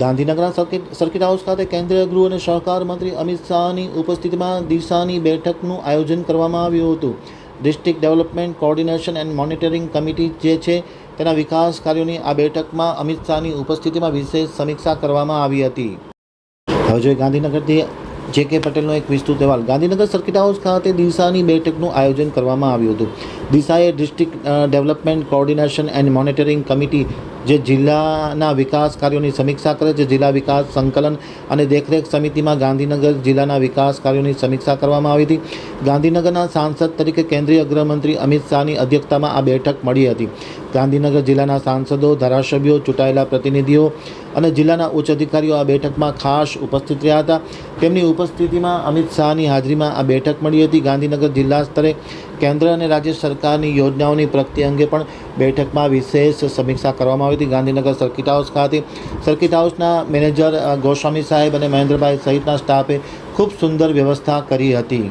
ગાંધીનગરના circuit circuit house ખાતે કેન્દ્રીય ગૃહ અને સહકાર મંત્રી અમિત શાહની ઉપસ્થિતિમાં દિશાની બેઠકનું આયોજન કરવામાં આવ્યું હતું. District development coordination and monitoring committee જે છે, તેના વિકાસ કાર્યોની આ બેઠકમાં અમિત શાહની ઉપસ્થિતિમાં વિશેષ સમીક્ષા કરવામાં આવી હતી. હવે જોઈએ ગાંધીનગરથી જે કે પટેલનો એક વિસ્તૃત અહેવાલ. ગાંધીનગર સર્કિટ હાઉસ ખાતે દિશાની બેઠકનું આયોજન કરવામાં આવ્યું હતું. દિશાએ district development coordination and monitoring committee જે જિલ્લાના વિકાસ કાર્યોની સમીક્ષા કરે છે, જિલ્લા વિકાસ સંકલન અને દેખરેખ સમિતિમાં ગાંધીનગર જિલ્લાના વિકાસ કાર્યોની સમીક્ષા કરવામાં આવી હતી. ગાંધીનગરના સાંસદ તરીકે કેન્દ્રીય ગૃહમંત્રી અમિત શાહની અધ્યક્ષતામાં આ બેઠક મળી હતી. ગાંધીનગર જિલ્લાના સાંસદો, ધારાસભ્યો, ચૂંટાયેલા પ્રતિનિધિઓ અને જિલ્લાના ઉચ્ચ અધિકારીઓ આ બેઠકમાં ખાસ ઉપસ્થિત રહ્યા હતા. તેમની ઉપસ્થિતિમાં અમિત શાહની હાજરીમાં આ બેઠક મળી હતી. ગાંધીનગર જિલ્લા સ્તરે કેન્દ્ર અને રાજ્ય સરકારની યોજનાઓની પ્રગતિ અંગે પણ બેઠકમાં વિશેષ સમીક્ષા કરવામાં આવી હતી. ગાંધીનગર સર્કિટ હાઉસ ખાતે સર્કિટ હાઉસના મેનેજર ગોસ્વામી સાહેબ અને મહેન્દ્રભાઈ સહિતના સ્ટાફે ખૂબ સુંદર વ્યવસ્થા કરી હતી.